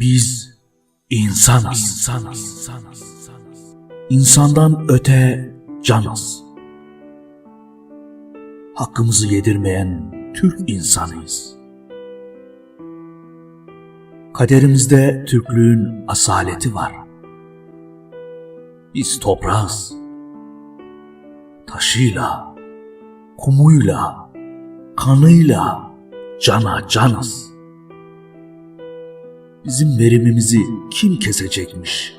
Biz insanız. insanız. İnsandan öte canız. Hakkımızı yedirmeyen Türk insanıyız. Kaderimizde Türklüğün asaleti var. Biz toprağız. Taşıyla, kumuyla, kanıyla cana canız. Bizim verimimizi kim kesecekmiş?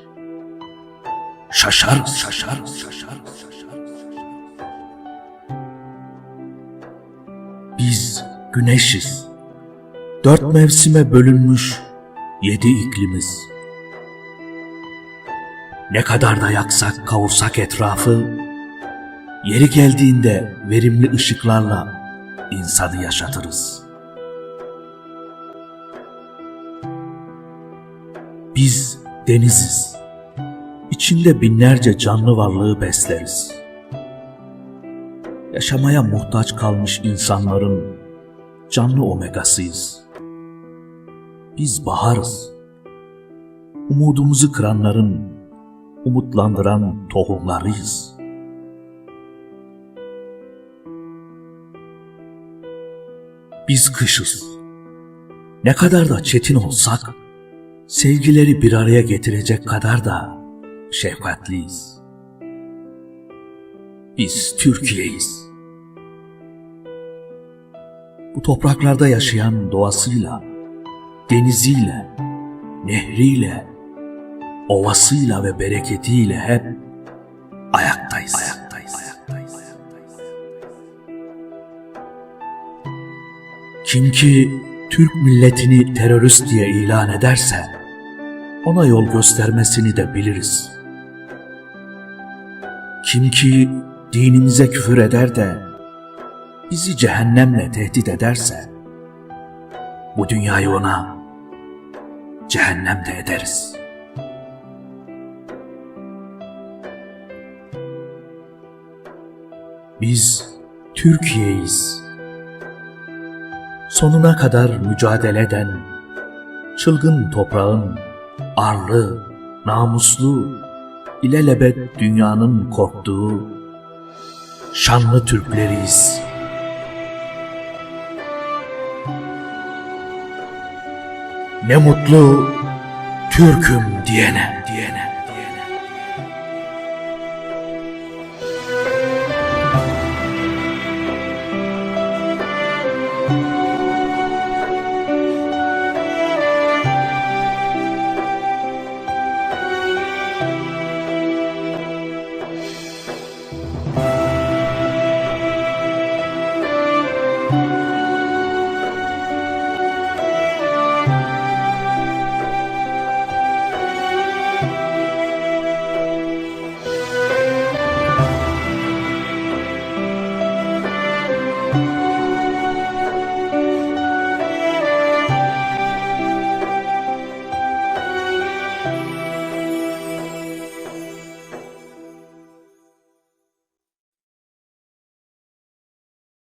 Şaşarız, şaşarız, şaşarız, şaşarız. Biz güneşiz. Dört mevsime bölünmüş yedi iklimiz. Ne kadar da yaksak kavursak etrafı, yeri geldiğinde verimli ışıklarla insanı yaşatırız. Biz deniziz. İçinde binlerce canlı varlığı besleriz. Yaşamaya muhtaç kalmış insanların canlı omegasıyız. Biz baharız. Umudumuzu kıranların umutlandıran tohumlarıyız. Biz kışız. Ne kadar da çetin olsak, sevgileri bir araya getirecek kadar da şefkatliyiz. Biz Türkiye'yiz. Bu topraklarda yaşayan doğasıyla, deniziyle, nehriyle, ovasıyla ve bereketiyle hep ayaktayız. ayaktayız. ayaktayız. Kim ki Türk milletini terörist diye ilan ederse, ona yol göstermesini de biliriz. Kim ki dinimize küfür eder de bizi cehennemle tehdit ederse, bu dünyayı ona cehennem de ederiz. Biz Türkiye'yiz. Sonuna kadar mücadele eden, çılgın toprağın arlı, namuslu, ilelebet dünyanın korktuğu şanlı Türkleriyiz. Ne mutlu Türk'üm diyene, diyene.